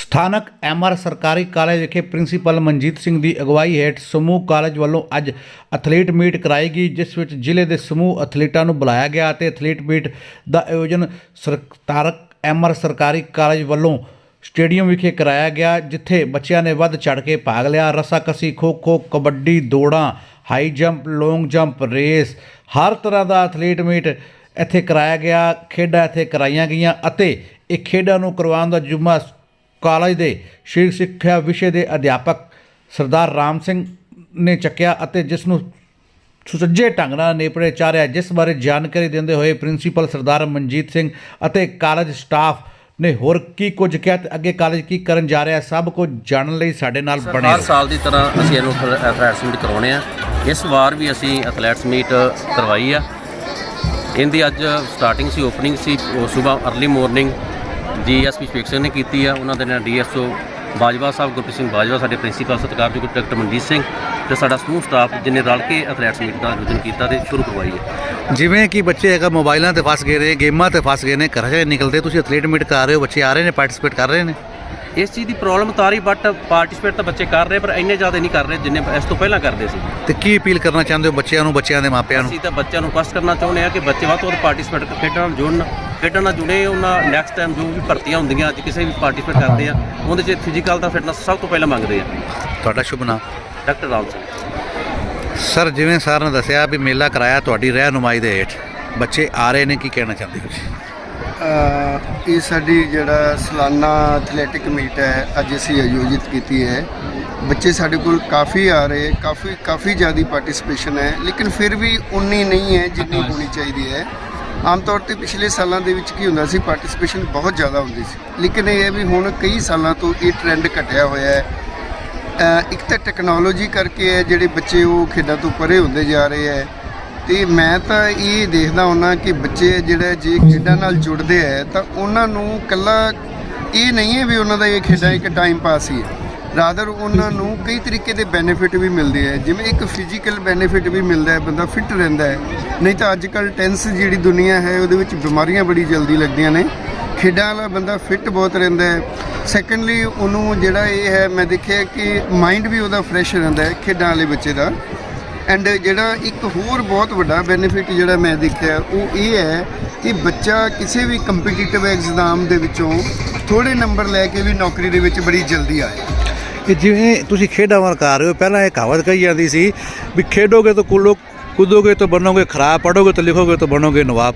ਸਥਾਨਕ ਐਮਆਰ ਸਰਕਾਰੀ ਕਾਲਜ ਵਿਖੇ ਪ੍ਰਿੰਸੀਪਲ ਮਨਜੀਤ ਸਿੰਘ ਦੀ ਅਗਵਾਈ ਹੇਠ ਸਮੂਹ ਕਾਲਜ ਵੱਲੋਂ ਅੱਜ ਐਥਲੀਟ ਮੀਟ ਕਰਾਈ ਗਈ, ਜਿਸ ਵਿੱਚ ਜ਼ਿਲ੍ਹੇ ਦੇ ਸਮੂਹ ਐਥਲੀਟਾਂ ਨੂੰ ਬੁਲਾਇਆ ਗਿਆ ਅਤੇ ਐਥਲੀਟ ਮੀਟ ਦਾ ਆਯੋਜਨ ਸਰਕਾਰਕ ਐਮਆਰ ਸਰਕਾਰੀ ਕਾਲਜ ਵੱਲੋਂ ਸਟੇਡੀਅਮ ਵਿਖੇ ਕਰਾਇਆ ਗਿਆ, ਜਿੱਥੇ ਬੱਚਿਆਂ ਨੇ ਵੱਧ ਚੜ ਕੇ ਭਾਗ ਲਿਆ। ਰੱਸਾਕੱਸੀ ਖੋ ਖੋ ਕਬੱਡੀ, ਦੌੜਾਂ, high jump, long jump, race, ਹਰ ਤਰ੍ਹਾਂ ਦਾ ਐਥਲੀਟ ਮੀਟ ਇੱਥੇ ਕਰਾਇਆ ਗਿਆ, ਖੇਡਾਂ ਇੱਥੇ ਕਰਾਈਆਂ ਗਈਆਂ ਅਤੇ ਇਹ ਖੇਡਾਂ ਨੂੰ ਕਰਵਾਉਣ ਦਾ ਜੁਮਾ ਕਾਲਜ ਦੇ ਸ਼ੀਰ ਸਿੱਖਿਆ ਵਿਸ਼ੇ ਦੇ ਅਧਿਆਪਕ ਸਰਦਾਰ ਰਾਮ ਸਿੰਘ ਨੇ ਚੱਕਿਆ ਅਤੇ ਜਿਸ ਨੂੰ ਸੁਚੱਜੇ ਢੰਗ ਨਾਲ ਨੇਪਰੇ ਚਾਰਿਆ ਜਿਸ ਬਾਰੇ ਜਾਣਕਾਰੀ ਦਿੰਦੇ ਹੋਏ ਪ੍ਰਿੰਸੀਪਲ ਸਰਦਾਰ ਮਨਜੀਤ ਸਿੰਘ ਅਤੇ ਕਾਲਜ ਸਟਾਫ ਨੇ ਹੋਰ ਕੀ ਕੁਝ ਕਿਹਾ ਤੇ ਅੱਗੇ ਕਾਲਜ ਕੀ ਕਰਨ ਜਾ ਰਿਹਾ ਸਭ ਕੁਝ ਜਾਣਨ ਲਈ ਸਾਡੇ ਨਾਲ ਬਣੇ ਹਰ ਸਾਲ ਦੀ ਤਰ੍ਹਾਂ ਅਸੀਂ ਇਹਨੂੰ ਐਥਲੈਟਸ ਮੀਟ ਕਰਾਉਣੇ ਆ। ਇਸ ਵਾਰ ਵੀ ਅਸੀਂ ਐਥਲੈਟਸ ਮੀਟ ਕਰਵਾਈ ਆ। ਇਹਦੀ ਅੱਜ ਸਟਾਰਟਿੰਗ ਸੀ ਓਪਨਿੰਗ ਸੀ ਸਵੇਰ ਅਰਲੀ ਮਾਰਨਿੰਗ ਡੀਐਸਪੀ ਸਪੀਕਰ ਨੇ ਕੀਤੀ ਆ। ਉਹਨਾਂ ਦੇ ਨਾਲ ਡੀਐਸਓ ਬਾਜਵਾ ਸਾਹਿਬ ਗੁਰਪ੍ਰੀਤ ਸਿੰਘ ਬਾਜਵਾ ਸਾਡੇ ਪ੍ਰਿੰਸੀਪਲ ਸਤਿਕਾਰਯੋਗ ਡਾਕਟਰ ਮਨਜੀਤ ਸਿੰਘ ਤੇ ਸਾਡਾ ਸਮੂਹ ਸਟਾਫ ਜਿਹਨੇ ਰਲ ਕੇ ਐਥਲੈਟਸ ਮੀਟ ਦਾ ਆਯੋਜਨ ਕੀਤਾ ਤੇ ਸ਼ੁਰੂ ਕਰਵਾਈ ਹੈ। ਜਿਵੇਂ ਕਿ ਬੱਚੇ ਹੈਗਾ ਮੋਬਾਈਲਾਂ ਤੇ ਫਸ ਗਏ ਨੇ ਗੇਮਾਂ ਤੇ ਫਸ ਗਏ ਨੇ ਘਰਾਂ 'ਚ ਨਿਕਲਦੇ ਤੁਸੀਂ ਐਥਲੀਟ ਮੀਟ ਕਰ ਰਹੇ ਹੋ ਬੱਚੇ ਆ ਰਹੇ ਨੇ ਪਾਰਟਿਸਿਪੇਟ ਕਰ ਰਹੇ ਨੇ? ਇਸ ਚੀਜ਼ ਦੀ ਪ੍ਰੋਬਲਮ ਤਾਂ ਰਹੀ ਬਟ ਪਾਰਟਿਸਿਪੇਟ ਤਾਂ ਬੱਚੇ ਕਰ ਰਹੇ ਪਰ ਇੰਨੇ ਜ਼ਿਆਦਾ ਨਹੀਂ ਕਰ ਰਹੇ ਜਿੰਨੇ ਇਸ ਤੋਂ ਪਹਿਲਾਂ ਕਰਦੇ ਸੀ। ਤੇ ਕੀ ਅਪੀਲ ਕਰਨਾ ਚਾਹੁੰਦੇ ਹੋ ਬੱਚਿਆਂ ਨੂੰ ਬੱਚਿਆਂ ਦੇ ਮਾਪਿਆਂ ਨੂੰ? ਅਸੀਂ ਤਾਂ ਬੱਚਿਆਂ ਨੂੰ ਰਿਕੁਐਸਟ ਕਰਨਾ ਚਾਹੁੰਦੇ ਆ ਕਿ ਬੱਚੇ ਵੱਧ ਤੋਂ ਵੱਧ ਪਾਰਟਿਸਿਪੇਟ ਖੇਡਾਂ ਨਾਲ ਜੁੜਨ। ਖੇਡਾਂ ਨਾਲ ਜੁੜੇ ਉਹਨਾਂ ਨੈਕਸਟ ਟਾਈਮ ਜੋ ਵੀ ਭਰਤੀਆਂ ਹੁੰਦੀਆਂ ਅੱਜ ਕਿਸੇ ਵੀ ਪਾਰਟਿਸਿਪੇਟ ਕਰਦੇ ਆ ਉਹਦੇ 'ਚ ਫਿਜ਼ੀਕਲ ਦਾ ਫਿਟਨੈਸ ਸਭ ਤੋਂ ਪਹਿਲਾਂ ਮੰਗਦੇ ਆ। ਤੁਹਾਡਾ ਸ਼ੁਭ ਨਾਮ? ਡਾਕਟਰ ਰਾਮ ਸਿੰਘ। ਸਰ ਜਿਵੇਂ ਸਰ ਨੇ ਦੱਸਿਆ ਵੀ ਮੇਲਾ ਕਰਾਇਆ ਤੁਹਾਡੀ ਰਹਿਨੁਮਾਈ ਦੇ ਹੇਠ। ਬੱਚੇ ਆ ਰਹੇ ਨੇ ਕੀ ਕਹਿਣਾ ਚਾਹੁੰਦੇ ਹੋ ਇਹ ਸਾਡੀ ਜਿਹੜਾ ਸਾਲਾਨਾ ਐਥਲੈਟਿਕ ਮੀਟ ਹੈ ਅੱਜ ਅਸੀਂ ਆਯੋਜਿਤ ਕੀਤੀ ਹੈ। ਬੱਚੇ ਸਾਡੇ ਕੋਲ ਕਾਫੀ ਆ ਰਹੇ ਕਾਫੀ ਕਾਫੀ ਜ਼ਿਆਦਾ ਪਾਰਟਿਸਿਪੇਸ਼ਨ ਹੈ ਲੇਕਿਨ ਫਿਰ ਵੀ ਉਨੀ ਨਹੀਂ ਹੈ ਜਿੰਨੀ ਹੋਣੀ ਚਾਹੀਦੀ ਹੈ। ਆਮ ਤੌਰ ਤੇ ਪਿਛਲੇ ਸਾਲਾਂ ਦੇ ਵਿੱਚ ਕੀ ਹੁੰਦਾ ਸੀ ਪਾਰਟਿਸਿਪੇਸ਼ਨ ਬਹੁਤ ਜ਼ਿਆਦਾ ਹੁੰਦੀ ਸੀ। ਲੇਕਿਨ ਇਹ ਹੈ ਵੀ ਹੁਣ ਕਈ ਸਾਲਾਂ ਤੋਂ ਇਹ ਟ੍ਰੈਂਡ ਘਟਿਆ ਹੋਇਆ ਹੈ। ਇੱਕ ਤਾਂ ਟੈਕਨੋਲੋਜੀ ਕਰਕੇ ਹੈ, ਜਿਹੜੇ ਬੱਚੇ ਉਹ ਖੇਡਾਂ ਤੋਂ ਪਰੇ ਹੁੰਦੇ ਜਾ ਰਹੇ ਹੈ। ਤੇ ਮੈਂ ਤਾਂ ਇਹ ਦੇਖਦਾ ਹੁੰਨਾ ਕਿ ਬੱਚੇ ਜਿਹੜੇ ਜੇ ਖੇਡਾਂ ਨਾਲ ਜੁੜਦੇ ਹੈ, ਤਾਂ ਉਹਨਾਂ ਨੂੰ ਕੱਲਾ ਇਹ ਨਹੀਂ ਹੈ ਵੀ ਉਹਨਾਂ ਦਾ ਇਹ ਖੇਡਾਂ ਇੱਕ ਟਾਈਮ ਪਾਸ ਹੀ ਹੈ। ਰਾਦਰ ਉਹਨਾਂ ਨੂੰ ਕਈ ਤਰੀਕੇ ਦੇ ਬੈਨੀਫਿਟ ਵੀ ਮਿਲਦੇ ਹੈ ਜਿਵੇਂ ਇੱਕ ਫਿਜ਼ੀਕਲ ਬੈਨੀਫਿਟ ਵੀ ਮਿਲਦਾ ਹੈ, ਬੰਦਾ ਫਿਟ ਰਹਿੰਦਾ ਹੈ। ਨਹੀਂ ਤਾਂ ਅੱਜ ਕੱਲ ਟੈਂਸ ਜਿਹੜੀ ਦੁਨੀਆ ਹੈ, ਉਹਦੇ ਵਿੱਚ ਬਿਮਾਰੀਆਂ ਬੜੀ ਜਲਦੀ ਲੱਗਦੀਆਂ ਨੇ। ਖੇਡਾਂ ਵਾਲਾ ਬੰਦਾ ਫਿੱਟ ਬਹੁਤ ਰਹਿੰਦਾ ਹੈ। ਸੈਕੰਡਲੀ ਉਹਨੂੰ ਜਿਹੜਾ ਇਹ ਹੈ, ਮੈਂ ਦੇਖਿਆ ਕਿ ਮਾਈਂਡ ਵੀ ਉਹਦਾ ਫਰੈਸ਼ ਰਹਿੰਦਾ ਹੈ, ਖੇਡਾਂ ਵਾਲੇ ਬੱਚੇ ਦਾ। ਐਂਡ ਜਿਹੜਾ ਇੱਕ ਹੋਰ ਬਹੁਤ ਵੱਡਾ ਬੈਨੀਫਿਟ ਜਿਹੜਾ ਮੈਂ ਦੇਖਿਆ, ਉਹ ਇਹ ਹੈ ਕਿ ਬੱਚਾ ਕਿਸੇ ਵੀ ਕੰਪੀਟੀਟਿਵ ਐਗਜ਼ਾਮ ਦੇ ਵਿੱਚੋਂ ਥੋੜੇ ਨੰਬਰ ਲੈ ਕੇ ਵੀ ਨੌਕਰੀ ਦੇ ਵਿੱਚ ਬੜੀ ਜਲਦੀ ਆਏ। ਕਿ ਜਿਵੇਂ ਤੁਸੀਂ ਖੇਡਾਂ ਵੱਲ ਕਰ ਰਹੇ ਹੋ, ਪਹਿਲਾਂ ਇਹ ਕਹਾਵਤ ਕਹੀ ਜਾਂਦੀ ਸੀ ਵੀ ਖੇਡੋਗੇ ਤਾਂ ਕੁੱਲੋ ਕੁੱਦੋਗੇ ਤਾਂ ਬਣੋਗੇ, ਖਰਾਬ ਪੜੋਗੇ ਤਾਂ ਲਿਖੋਗੇ ਤਾਂ ਬਣੋਗੇ ਨਵਾਬ।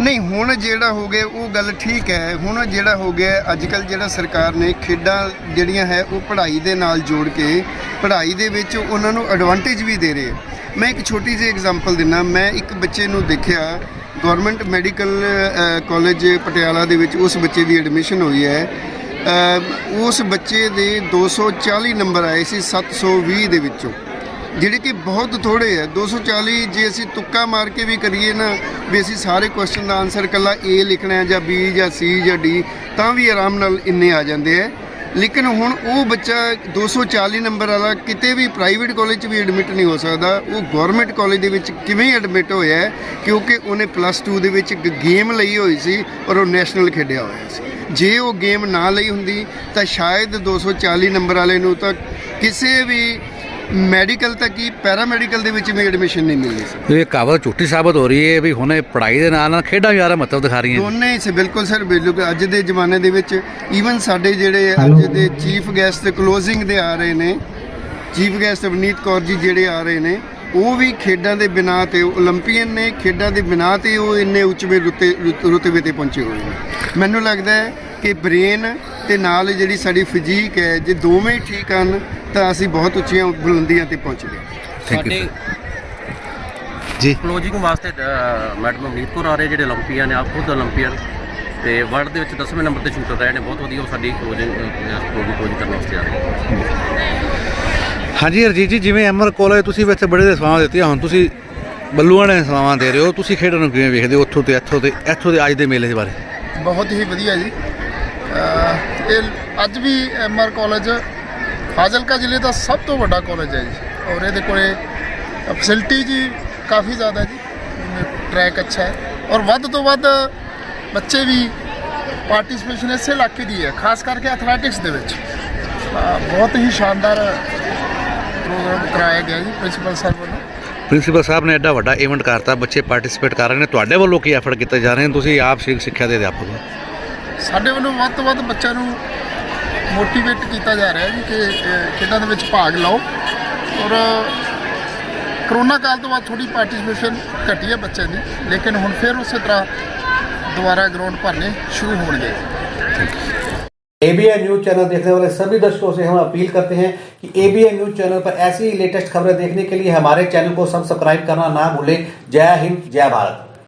ਨਹੀਂ, ਹੁਣ ਜਿਹੜਾ ਹੋ ਗਿਆ, ਉਹ ਗੱਲ ਠੀਕ ਹੈ। ਹੁਣ ਜਿਹੜਾ ਹੋ ਗਿਆ ਅੱਜ ਕੱਲ ਜਿਹੜਾ ਸਰਕਾਰ ਨੇ ਖੇਡਾਂ ਜਿਹੜੀਆਂ ਹੈ, ਉਹ ਪੜ੍ਹਾਈ ਦੇ ਨਾਲ ਜੋੜ ਕੇ, ਪੜ੍ਹਾਈ ਦੇ ਵਿੱਚ ਉਹਨਾਂ ਨੂੰ ਐਡਵਾਂਟੇਜ ਵੀ ਦੇ ਰਹੇ ਮੈਂ ਇੱਕ ਛੋਟੀ ਜਿਹੀ ਐਗਜ਼ਾਮਪਲ ਦਿੰਨਾ। ਮੈਂ ਇੱਕ ਬੱਚੇ ਨੂੰ ਦੇਖਿਆ ਗਵਰਨਮੈਂਟ ਮੈਡੀਕਲ ਕਾਲਜ ਪਟਿਆਲਾ ਦੇ ਵਿੱਚ ਉਸ ਬੱਚੇ ਦੀ ਐਡਮਿਸ਼ਨ ਹੋਈ ਹੈ। ਉਸ ਬੱਚੇ ਦੇ 240 ਨੰਬਰ ਆਏ ਸੀ 720 ਦੇ ਵਿੱਚੋਂ, ਜਿਹੜੇ ਕਿ ਬਹੁਤ ਥੋੜੇ ਆ। 240 ਜੇ ਅਸੀਂ ਤੁੱਕਾ ਮਾਰ ਕੇ ਵੀ ਕਰੀਏ ਨਾ, ਵੀ ਅਸੀਂ ਸਾਰੇ ਕੁਐਸਚਨ ਦਾ ਆਨਸਰ ਕੱਲਾ A ਲਿਖਣਾ ਹੈ ਜਾਂ B ਜਾਂ C ਜਾਂ D, ਤਾਂ ਵੀ ਆਰਾਮ ਨਾਲ ਇੰਨੇ ਆ ਜਾਂਦੇ ਆ। ਲੇਕਿਨ ਹੁਣ ਉਹ ਬੱਚਾ 240 ਨੰਬਰ ਵਾਲਾ ਕਿਤੇ ਵੀ ਪ੍ਰਾਈਵੇਟ ਕਾਲਜ 'ਚ ਵੀ ਐਡਮਿਟ ਨਹੀਂ ਹੋ ਸਕਦਾ ਉਹ ਗਵਰਨਮੈਂਟ ਕਾਲਜ ਦੇ ਵਿੱਚ ਕਿਵੇਂ ਐਡਮਿਟ ਹੋਇਆ ਹੈ? ਕਿਉਂਕਿ ਉਹਨੇ ਪਲੱਸ 2 ਦੇ ਵਿੱਚ ਇੱਕ ਗੇਮ ਲਈ ਹੋਈ ਸੀ ਔਰ ਉਹ ਨੈਸ਼ਨਲ ਖੇਡਿਆ ਹੋਇਆ ਸੀ ਜੇ ਉਹ ਗੇਮ ਨਾ ਲਈ ਹੁੰਦੀ ਤਾਂ ਸ਼ਾਇਦ 240 ਨੰਬਰ ਵਾਲੇ ਨੂੰ ਤਾਂ ਕਿਸੇ ਵੀ ਮੈਡੀਕਲ ਤੱਕ ਹੀ ਪੈਰਾਮੈਡੀਕਲ ਦੇ ਵਿੱਚ ਵੀ ਐਡਮਿਸ਼ਨ ਨਹੀਂ ਮਿਲਦੀ ਸੀ ਇਹ ਕਹਾਵਤ ਝੂਠੀ ਸਾਬਤ ਹੋ ਰਹੀ ਹੈ ਵੀ ਹੁਣ ਇਹ ਪੜ੍ਹਾਈ ਦੇ ਨਾਲ ਨਾਲ ਖੇਡਾਂ ਵੀ ਜ਼ਿਆਦਾ ਦਿਖਾ ਰਹੀਆਂ ਦੋਨੇ ਹੀ ਬਿਲਕੁਲ ਸਰ ਬਿਲਕੁਲ ਅੱਜ ਦੇ ਜ਼ਮਾਨੇ ਦੇ ਵਿੱਚ ਈਵਨ ਸਾਡੇ ਜਿਹੜੇ ਅੱਜ ਦੇ ਚੀਫ ਗੈਸਟ ਕਲੋਜ਼ਿੰਗ ਦੇ ਆ ਰਹੇ ਨੇ ਚੀਫ ਗੈਸਟ ਅਵਨੀਤ ਕੌਰ ਜੀ ਜਿਹੜੇ ਆ ਰਹੇ ਨੇ ਉਹ ਵੀ ਖੇਡਾਂ ਦੇ ਬਿਨਾ ਤੇ 올림픽ੀਅਨ ਨੇ ਖੇਡਾਂ ਦੇ ਬਿਨਾ ਤੇ ਉਹ ਇੰਨੇ ਉੱਚਵੇਂ ਰੁਤਬੇ ਤੇ ਪਹੁੰਚੇ ਹੋਏ ਨੇ। ਮੈਨੂੰ ਲੱਗਦਾ ਹੈ ਕਿ ਬ੍ਰੇਨ ਤੇ ਨਾਲ ਜਿਹੜੀ ਸਾਡੀ ਫਿਜ਼ੀਕ ਹੈ ਜੇ ਦੋਵੇਂ ਠੀਕ ਹਨ ਤਾਂ ਅਸੀਂ ਬਹੁਤ ਉੱਚੀਆਂ ਬੁਲੰਦੀਆਂ ਤੇ ਪਹੁੰਚ ਗਏ। ਥੈਂਕ ਯੂ ਸਾਡੇ ਜੀ। ਕਲੋਜਿੰਗ ਵਾਸਤੇ ਮੈਡਮ ਅਮਨੀਤ ਕੌਰ ਆ ਰਹੇ ਜਿਹੜੇ 올림픽ੀਅਨ ਨੇ ਆਪ ਖੁਦ 올림픽ੀਅਨ ਤੇ ਵਰਲਡ ਦੇ ਵਿੱਚ 10ਵੇਂ ਨੰਬਰ ਤੇ ਸ਼ੂਟਰ ਰਹੇ ਨੇ ਬਹੁਤ ਵਧੀਆ ਉਹ ਸਾਡੀ ਕਲੋਜਿੰਗ ਕਲੋਜਿੰਗ ਕਲੋਜਿੰਗ ਕਰਨ ਵਾਸਤੇ ਆ ਰਹੇ ਹਾਂਜੀ ਹਰਜੀਤ ਜੀ ਜਿਵੇਂ ਅਮਰ ਕਾਲਜ ਤੁਸੀਂ ਇੱਥੇ ਬੜੇ ਦੇ ਸਲਾਹਾਂ ਦਿੱਤੀਆਂ ਹੁਣ। ਤੁਸੀਂ ਬੱਲੂਆਂ ਨੇ ਸਲਾਹਾਂ ਦੇ ਰਹੇ ਹੋ। ਤੁਸੀਂ ਖੇਡਾਂ ਨੂੰ ਕਿਵੇਂ ਵੇਖਦੇ ਹੋ ਉੱਥੋਂ ਤੇ ਇੱਥੋਂ ਤੇ ਇੱਥੋਂ ਦੇ ਅੱਜ ਦੇ ਮੇਲੇ ਦੇ ਬਾਰੇ? ਬਹੁਤ ਹੀ ਵਧੀਆ ਜੀ। ਅਹ ਇਹ ਅੱਜ ਵੀ ਐਮਆਰ ਕਾਲਜ ਫਾਜ਼ਿਲਕਾ ਜ਼ਿਲ੍ਹੇ ਦਾ ਸਭ ਤੋਂ ਵੱਡਾ ਕਾਲਜ ਹੈ ਜੀ। ਔਰ ਇਹਦੇ ਕੋਲੇ ਫੈਸਿਲਿਟੀ ਜੀ ਕਾਫੀ ਜ਼ਿਆਦਾ ਜੀ। ਟਰੈਕ ਅੱਛਾ ਹੈ। ਔਰ ਵੱਧ ਤੋਂ ਵੱਧ ਬੱਚੇ ਵੀ ਪਾਰਟਿਸਿਪੇਸ਼ਨ ਇਸੇ ਇਲਾਕੇ ਦੀ ਹੈ ਖਾਸ ਕਰਕੇ ਐਥਲੈਟਿਕਸ ਦੇ ਵਿੱਚ। ਬਹੁਤ ਹੀ ਸ਼ਾਨਦਾਰ ਪ੍ਰੋਗਰਾਮ ਕਰਾਇਆ ਗਿਆ ਜੀ ਪ੍ਰਿੰਸੀਪਲ ਸਰ ਵੱਲੋਂ। ਪ੍ਰਿੰਸੀਪਲ ਸਾਹਿਬ ਨੇ ਐਡਾ ਵੱਡਾ ਇਵੈਂਟ ਕਰਤਾ ਬੱਚੇ ਪਾਰਟਿਸਿਪੇਟ ਕਰ ਰਹੇ ਨੇ। ਤੁਹਾਡੇ ਵੱਲੋਂ ਕੀ ਐਫਰਟ ਕੀਤੇ ਜਾ ਰਹੇ ਨੇ? ਤੁਸੀਂ ਆਪ ਸ਼ਿਕ ਸਿੱਖਿਆ ਦੇ ਅਧਿਆਪਕ ਹੋ। ਸਾਡੇ ਵੱਲੋਂ ਵੱਧ ਤੋਂ ਵੱਧ ਬੱਚਿਆਂ ਨੂੰ ਮੋਟੀਵੇਟ ਕੀਤਾ ਜਾ ਰਿਹਾ ਹੈ ਜੀ ਕਿ ਅ, ਖੇਡਾਂ ਦੇ ਵਿੱਚ ਭਾਗ ਲਓ ਔਰ ਕਰੋਨਾ ਕਾਲ ਤੋਂ ਬਾਅਦ ਥੋੜੀ ਪਾਰਟਿਸਿਪੇਸ਼ਨ ਘਟੀ ਹੈ ਬੱਚਿਆਂ ਦੀ ਲੇਕਿਨ ਹੁਣ ਫਿਰ ਉਸੇ ਤਰ੍ਹਾਂ ਦੁਬਾਰਾ ਗਰਾਊਂਡ ਭਰਨੇ ਸ਼ੁਰੂ ਹੋਣਗੇ एबीएन न्यूज चैनल देखने वाले सभी दर्शकों से हम अपील करते हैं कि एबीएन न्यूज चैनल पर ऐसी ही लेटेस्ट खबरें देखने के लिए हमारे चैनल को सब्सक्राइब करना ना भूलें जय हिंद जय भारत